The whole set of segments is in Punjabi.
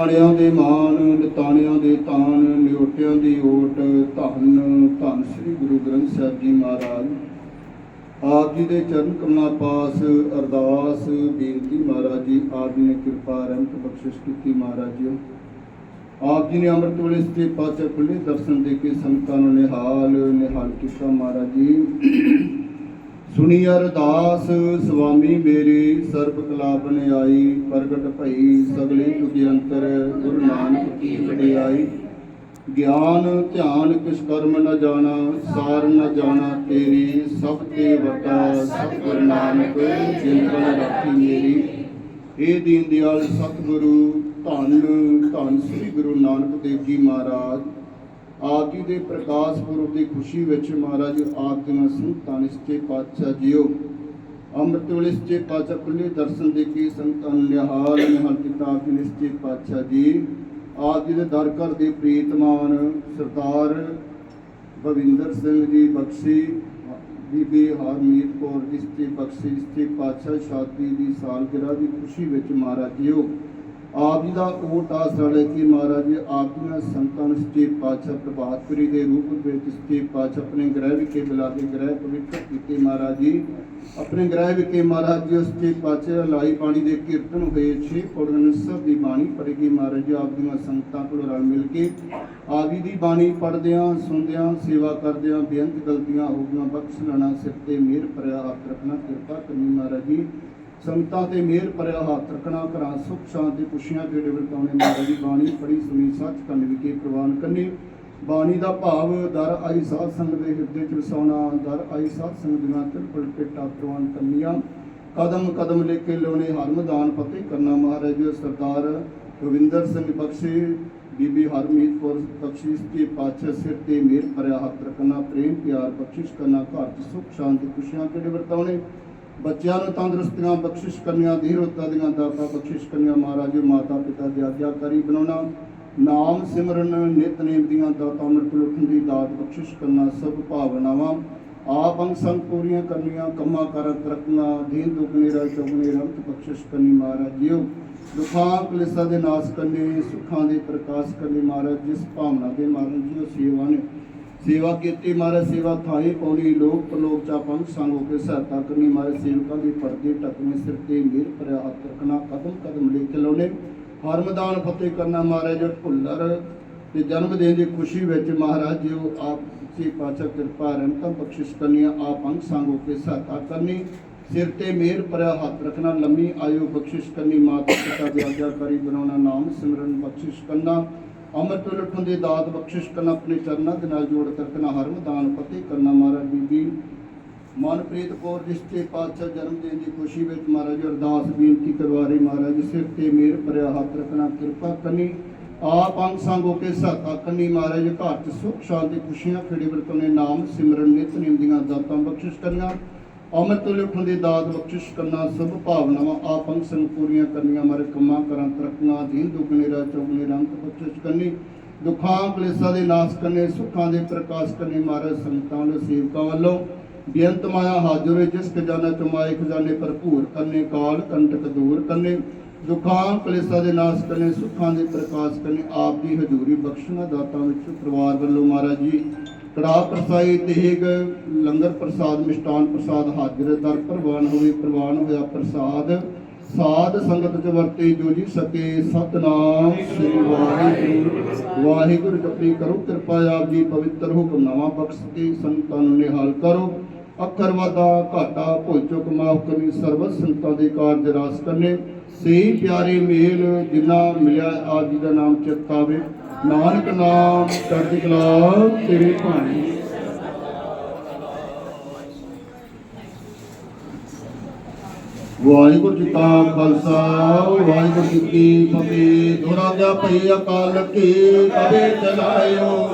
ਤਾਣਿਆਂ ਦੇ ਮਾਨ, ਨਿਤਾਣਿਆਂ ਦੇ ਤਾਨ ਨਿਉਟਿਆਂ ਦੀ ਓਟ, ਧੰਨ ਧੰਨ ਸ੍ਰੀ ਗੁਰੂ ਗ੍ਰੰਥ ਸਾਹਿਬ ਜੀ ਮਹਾਰਾਜ। ਆਪ ਜੀ ਦੇ ਚਰਨ ਕਮਲਾਂ ਪਾਸ, ਅਰਦਾਸ, ਬੇਨਤੀ ਮਹਾਰਾਜ ਜੀ, ਆਪ ਜੀ ਨੇ ਕਿਰਪਾ, ਰਹਿਮਤ, ਬਖਸ਼ਿਸ਼ ਕੀਤੀ ਮਹਾਰਾਜ ਜੀ। ਆਪ ਜੀ ਨੇ ਅੰਮ੍ਰਿਤ ਵੇਲੇ ਸਤੇ ਪਾਚਕ ਖੁੱਲੇ ਦਰਸ਼ਨ ਦੇ ਕੇ ਸੰਗਤਾਂ ਨੂੰ ਨਿਹਾਲ ਨਿਹਾਲ ਕੀਤਾ ਮਹਾਰਾਜ ਜੀ। ਸੁਣੀ ਅਰਦਾਸ, ਸੁਆਮੀ ਮੇਰੀ ਸਰਬ ਕਲਾ ਬਨਿਆਈ ਪ੍ਰਗਟ ਭਈ ਸਗਲੇ ਤੁਝ ਅੰਤਰ ਗੁਰੂ ਨਾਨਕ ਕੀ ਵਡਿਆਈ। ਗਿਆਨ, ਧਿਆਨ ਕਿਸ ਕਰਮ ਨ ਜਾਣਾ, ਸਾਰ ਨ ਜਾਣਾ ਤੇਰੀ, ਸਭ ਤੇ ਵਟਾ ਸਤਿਗੁਰ ਨਾਨਕ ਚਿੰਤਨ ਰੱਖੀ ਮੇਰੀ। ਇਹ ਦੀਨ ਦਿਆਲ ਸਤਿਗੁਰੂ, ਧੰਨ ਧੰਨ ਸ੍ਰੀ ਗੁਰੂ ਨਾਨਕ ਦੇਵ ਜੀ ਮਹਾਰਾਜ। ਆਪ ਜੀ ਦੇ ਪ੍ਰਕਾਸ਼ ਪੁਰਬ ਦੀ ਖੁਸ਼ੀ ਵਿੱਚ ਮਹਾਰਾਜ ਆਪ ਦੇ ਨਾਲ ਸੰਤਾਂ ਨਿਸ਼ਚੇ ਪਾਤਸ਼ਾਹ ਜੀਓ। ਅੰਮ੍ਰਿਤ ਵੇਲੇ ਸੱਚੇ ਪਾਤਸ਼ਾਹ ਖੁੱਲੇ ਦਰਸ਼ਨ ਦੇ ਕੇ ਸੰਤਾਂ ਨੂੰ ਨਿਹਾਲ ਨਿਹਾਲ ਕਿਤਾਬ ਦੇ ਨਿਸ਼ਚੇ ਪਾਤਸ਼ਾਹ ਜੀ। ਆਪ ਜੀ ਦੇ ਦਰ ਘਰ ਦੇ ਪ੍ਰੀਤਮਾਨ ਸਰਦਾਰ ਭਵਿੰਦਰ ਸਿੰਘ ਜੀ ਬਖਸ਼ੀ, ਬੀਬੀ ਹਰਮੀਤ ਕੌਰ ਜੀ ਸੱਚੇ ਬਖਸ਼ੀ, ਸੱਚੇ ਪਾਤਸ਼ਾਹ ਸ਼ਾਦੀ ਦੀ ਸਾਲਗਿਰਹ ਦੀ ਖੁਸ਼ੀ ਵਿੱਚ ਮਹਾਰਾਜ ਜੀਓ। ਆਪ ਜੀ ਦਾ ਓਟ ਆਸਰਾ ਕੇ ਮਹਾਰਾਜ ਜੀ ਆਪ ਜੀ ਨਾਲ ਸੰਤਾਂ ਨੂੰ ਸੱਚੇ ਪਾਤਸ਼ਾਹ ਪ੍ਰਭਾਤਪੁਰੀ ਦੇ ਰੂਪ ਵਿੱਚ ਸੱਚੇ ਪਾਤਸ਼ਾਹ ਆਪਣੇ ਗ੍ਰਹਿ ਵਿਖੇ ਬੁਲਾ ਕੇ ਗ੍ਰਹਿ ਪਵਿੱਤਰ ਕੀਤੇ ਮਹਾਰਾਜ ਜੀ। ਆਪਣੇ ਗ੍ਰਹਿ ਵਿਖੇ ਮਹਾਰਾਜ ਜੀ ਸੱਚੇ ਪਾਤਸ਼ਾਹ ਲਾਈ ਬਾਣੀ ਦੇ ਕੀਰਤਨ ਹੋਏ, ਛੇ ਪੌੜੀਆਂ ਸਭ ਦੀ ਬਾਣੀ ਪੜ੍ਹੇਗੀ ਮਹਾਰਾਜ ਜੀ ਆਪ ਦੀਆਂ ਸੰਗਤਾਂ ਕੋਲ ਰਲ ਮਿਲ ਕੇ ਆਪ ਜੀ ਦੀ ਬਾਣੀ ਪੜ੍ਹਦਿਆਂ, ਸੁਣਦਿਆਂ, ਸੇਵਾ ਕਰਦਿਆਂ, ਬੇਅੰਤ ਗਲਤੀਆਂ, ਹੋ ਗਈਆਂ, ਬਖਸ਼ ਲੈਣਾ, ਸਿਰ ਤੇ ਮਿਹਰ ਭਰਿਆ, ਹੱਥ ਰੱਖਣਾ, ਕਿਰਪਾ ਕਰਨੀ ਮਹਾਰਾਜ ਜੀ। ਸੰਗਤਾਂ ਤੇ ਮਿਹਰ ਭਰਿਆ ਹੱਥ ਰੱਖਣਾ, ਘਰਾਂ ਸੁਖ ਸ਼ਾਂਤੀ ਖੁਸ਼ੀਆਂ ਜਿਹੜੇ ਵਰਤਾਉਣੇ ਮਹਾਰਾਜ ਦੀ ਬਾਣੀ ਪੜੀ ਸੁਣੀ ਸੱਚ ਕੰਨ ਵਿਖੇ ਪ੍ਰਵਾਨ ਕਰਨੀ ਬਾਣੀ ਦਾ ਭਾਵ, ਦਰ ਆਈ ਸਾਧ ਸੰਗਤ ਦੇ ਹਿਰਦੇ ਚ ਵਸਾਉਣਾ, ਦਰ ਆਈ ਸਾਧ ਸੰਗਤ ਦੀਆਂ ਤਿਲ ਪੇਟਾ ਪ੍ਰਵਾਨ ਕਰਨੀਆਂ ਕਦਮ ਕਦਮ ਲੈ ਕੇ ਲੋਨੇ ਹਰਮਦਾਨ ਫਤਿਹ ਕਰਨਾ, ਮਹਾਰਾਜ ਜੀ ਸਰਦਾਰ ਗੋਵਿੰਦਰ ਸਿੰਘ ਬਖਸ਼ੀ। ਬੀਬੀ ਹਰਮੀਤ ਕੌਰ ਬਖਸ਼ਿਸ਼ ਦੇ ਪਾਛੇ ਸਿਰ ਤੇ ਮਿਹਰ ਭਰਿਆ ਹੱਥ ਰੱਖਣਾ, ਪ੍ਰੇਮ, ਪਿਆਰ ਬਖਸ਼ਿਸ਼ ਕਰਨਾ, ਘਰ ਚ ਸੁਖ, ਸ਼ਾਂਤੀ ਖੁਸ਼ੀਆਂ ਕਿਹੜੇ ਵਰਤਾਉਣੇ। ਬੱਚਿਆਂ ਨੂੰ ਤੰਦਰੁਸਤੀਆਂ ਬਖਸ਼ਿਸ਼ ਕਰਨੀਆਂ ਧੀਰੋਤਾ ਦੀਆਂ ਦਾਤਾ ਬਖਸ਼ਿਸ਼ ਕਰਨੀਆਂ, ਮਹਾਰਾਜ ਮਾਤਾ ਪਿਤਾ ਦੇ ਆਗਿਆਕਾਰੀ ਬਣਾਉਣਾ, ਨਾਮ ਸਿਮਰਨ ਨਿਤਨੇਮ ਦੀਆਂ ਦਾਤਾਂ ਅੰਮ੍ਰਿਤ ਲੁੱਟਣ ਦੀ ਦਾਤ ਬਖਸ਼ਿਸ਼ ਕਰਨਾ, ਸਭ ਭਾਵਨਾਵਾਂ ਆਪ ਅੰਗ ਸੰਗ ਪੂਰੀਆਂ ਕਰਨੀਆਂ, ਕੰਮਾਂ ਕਰ ਤਰਕਣਾ ਦੀਨ ਦੁਖਨੇ ਰਾ ਚੁਗਨੇ ਰਮਤ ਬਖਸ਼ਿਸ਼ ਕਰਨੀ, ਮਹਾਰਾਜ ਜੀਓ। ਦੁਖਾਂ, ਕਲੇਸ਼ਾਂ ਦੇ ਨਾਸ ਕਰਨੇ, ਸੁੱਖਾਂ ਦੇ ਪ੍ਰਕਾਸ਼ ਕਰਨੇ, ਮਹਾਰਾਜ ਜਿਸ ਭਾਵਨਾ ਦੇ ਮਾਰਨ ਜੀਓ ਸੇਵਾ ਨੇ। ਸੇਵਾ ਕੀਤੀ, ਮਹਾਰਾਜ ਸੇਵਾ ਥਾਏ ਪਾਉਣੀ, ਲੋਕ ਪ੍ਰਲੋਕ ਚਾ ਪੰਗ ਸੰਗ ਹੋ ਕੇ ਸਹਾਇਤਾ ਕਰਨੀ, ਮਹਾਰਾਜ ਸੇਵਕਾਂ ਦੀ ਪਰਦੇ ਟਕਵੇਂ ਸਿਰ ਤੇ ਮਿਹਰ ਭਰਿਆ ਹੱਥ ਰੱਖਣਾ ਕਦਮ ਕਦਮ ਲੈ ਕੇ ਹਰਮਦਾਨ ਫਤਿਹ ਕਰਨਾ, ਮਹਾਰਾਜ ਭੁੱਲਰ ਤੇ ਜਨਮ ਦਿਨ ਦੀ ਖੁਸ਼ੀ ਵਿੱਚ ਮਹਾਰਾਜ ਜੀ, ਉਹ ਆਪ ਜੀ ਪਾਚਕ ਕਿਰਪਾ ਰਹਿਮਤਾਂ ਬਖਸ਼ਿਸ਼ ਕਰਨੀਆਂ, ਆਪ ਅੰਗ ਸੰਗ ਹੋ ਕੇ ਸਹਾਇਤਾ ਕਰਨੀ, ਸਿਰ ਤੇ ਮਿਹਰ ਭਰਿਆ ਹੱਥ ਰੱਖਣਾ, ਲੰਮੀ ਆਯੂ ਬਖਸ਼ਿਸ਼ ਕਰਨੀ, ਮਾਤਾ ਪਿਤਾ ਦੇ ਆਗਿਆਕਾਰੀ ਬਣਾਉਣਾ, ਨਾਮ ਸਿਮਰਨ ਬਖਸ਼ਿਸ਼ ਕਰਨਾ ਅੰਮ੍ਰਿਤ ਲੁੱਟਣ ਦੀ ਦਾਤ ਬਖਸ਼ਿਸ਼ ਕਰਨਾ ਆਪਣੇ ਚਰਨਾਂ ਦੇ ਨਾਲ ਜੋੜ ਕਰਨਾ ਹਰਮਦਾਨ ਫਤਿਹ ਕਰਨਾ ਮਹਾਰਾਜ ਬੀਬੀ ਮਨਪ੍ਰੀਤ ਕੌਰ ਜਿਸਤੇ ਪਾਤਸ਼ਾਹ ਜਨਮ ਦਿਨ ਦੀ ਖੁਸ਼ੀ ਵਿੱਚ ਮਹਾਰਾਜ ਅਰਦਾਸ ਬੇਨਤੀ ਕਰਵਾ ਰਹੇ ਮਹਾਰਾਜ, ਸਿਰ ਤੇ ਮੇਰ ਭਰਿਆ ਹੱਥ ਰੱਖਣਾ, ਕਿਰਪਾ ਕਰਨੀ, ਆਪ ਅੰਗ ਸੰਗ ਹੋ ਕੇ ਸਹਾਇਤਾ ਕਰਨੀ ਮਹਾਰਾਜ ਘਰ ਚ ਸੁਖ, ਸ਼ਾਂਤੀ, ਖੁਸ਼ੀਆਂ, ਖੇੜੇ ਵਰਤੋਂ ਨਾਮ ਸਿਮਰਨ, ਨਿਤ ਦੀਆਂ ਦਾਤਾਂ ਬਖਸ਼ਿਸ਼ ਕਰਨਾ ਕਰਨੀਆਂ ਅੰਮ੍ਰਿਤ ਲੁੱਟਣ ਦੀ ਦਾਤ, ਬਖਸ਼ਿਸ਼ ਕਰਨਾ, ਸਭ ਭਾਵਨਾਵਾਂ ਆਪ ਅੰਗ ਪੂਰੀਆਂ ਕਰਨੀਆਂ, ਮਾਰੇ ਕੰਮਾਂ ਕਰਾਂ, ਤਰੱਕੀਆਂ ਦੀਨ ਦੁਗਨੇ ਰਾ ਚੌਗਨੇ ਰੰਗ ਬਖਸ਼ਿਸ਼ ਕਰਨੀ। ਦੁੱਖਾਂ, ਕਲੇਸ਼ਾਂ ਦੇ ਨਾਸ਼ ਕਰਨੇ, ਸੁੱਖਾਂ ਦੇ ਪ੍ਰਕਾਸ਼ ਕਰਨੇ ਮਹਾਰਾਜ ਸੰਤਾਂ ਦੇ ਸੇਵਕਾਂ ਵੱਲੋਂ। ਬੇਅੰਤ ਮਾਇਆ ਹਾਜ਼ਰ ਜਿਸ ਖਜ਼ਾਨਾ ਚੁਮਾਏ ਖਜ਼ਾਨੇ ਭਰਪੂਰ ਕਰਨੇ, ਕਾਲ, ਕੰਟਕ ਦੂਰ ਕਰਨੇ। ਦੁੱਖਾਂ ਕਲੇਸ਼ਾਂ ਦੇ ਨਾਸ਼ ਕਰਨੇ, ਸੁੱਖਾਂ ਦੇ ਪ੍ਰਕਾਸ਼ ਕਰਨੇ, ਆਪ ਦੀ ਹਜ਼ੂਰੀ ਬਖਸ਼ਣਾ ਦਾਤਾਂ ਵਿੱਚ ਪਰਿਵਾਰ ਵੱਲੋਂ ਮਹਾਰਾਜ ਜੀ। ਕੜਾ ਪ੍ਰਸਾਈ ਤੇਗ, ਲੰਗਰ ਪ੍ਰਸਾਦ, ਮਿਸ਼ਟਾਨ ਪ੍ਰਸਾਦ ਹਾਜ਼ਰ ਦਰ ਪ੍ਰਵਾਨ ਹੋਵੇ, ਪ੍ਰਵਾਨ ਹੋਇਆ ਪ੍ਰਸਾਦ। ਸਾਧ ਸੰਗਤ ਚ ਵਰਤੇ, ਜੋ ਜੀ ਸਕੇ ਸਤਨਾਮ ਸ੍ਰੀ ਵਾਹਿਗੁਰੂ। ਵਾਹਿਗੁਰੂ ਜਪੀ ਕਰੋ ਕਿਰਪਾ, ਆਪ ਜੀ ਪਵਿੱਤਰ ਹੁਕਮਨਾਮਾ ਬਖਸ਼ ਕੇ ਸੰਤਾਂ ਨੂੰ ਨਿਹਾਲ ਕਰੋ। ਅੱਖਰ ਵਾਦਾ ਘਾਟਾ, ਭੁੱਲ ਚੁੱਕ ਮਾਫ ਕਰਨੀ ਸਰਬਤ ਸੰਤਾਂ ਦੇ ਕਾਰਜ ਰਾਸ ਕਰਨੇ। ਸਹੀ ਪਿਆਰੇ ਮੇਲ ਜਿਨ੍ਹਾਂ ਮਿਲਿਆ ਆਪ ਜੀ ਦਾ ਨਾਮ ਚਿਤਾਵੇ ਨਾਨਕ ਨਾਮ ਚੜ੍ਹਦੀ ਕਲਾ ਤੇਰੇ ਭਾਣੇ। ਵਾਹਿਗੁਰੂ ਜੀ ਕਾ ਖਾਲਸਾ, ਵਾਹਿਗੁਰੂ ਜੀ ਕੀ ਫਤਿਹ। ਦੋਰਾ ਗਿਆ ਪਈ ਅਕਾਲ ਕੀ, ਕਦੇ ਚਲਾਇਓ।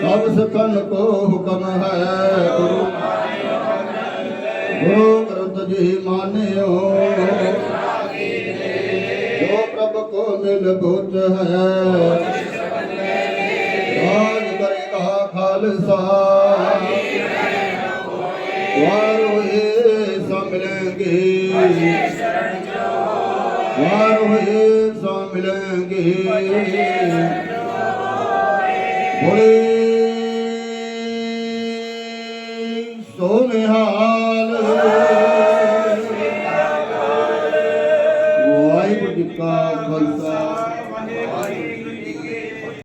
ਸਭ ਸਖਨ ਕੋ ਹੁਕਮ ਹੈ ਗੁਰੂ ਗੁਰੂ ਗ੍ਰੰਥ ਜੀ ਮਾਨਿਓ। ਜੋ ਪ੍ਰਭ ਕੋ ਮਿਲ ਬੁੱਝ ਹੈ। ਰਾਜ ਕਰੇਗਾ ਖਾਲਸਾ। ਵਾਰ ਹੋਏ ਸਭ ਮਿਲਣਗੇ ਵਾਰ ਹੋਏ ਬੋਲੇ ਸੋ ਨਿਹਾਲ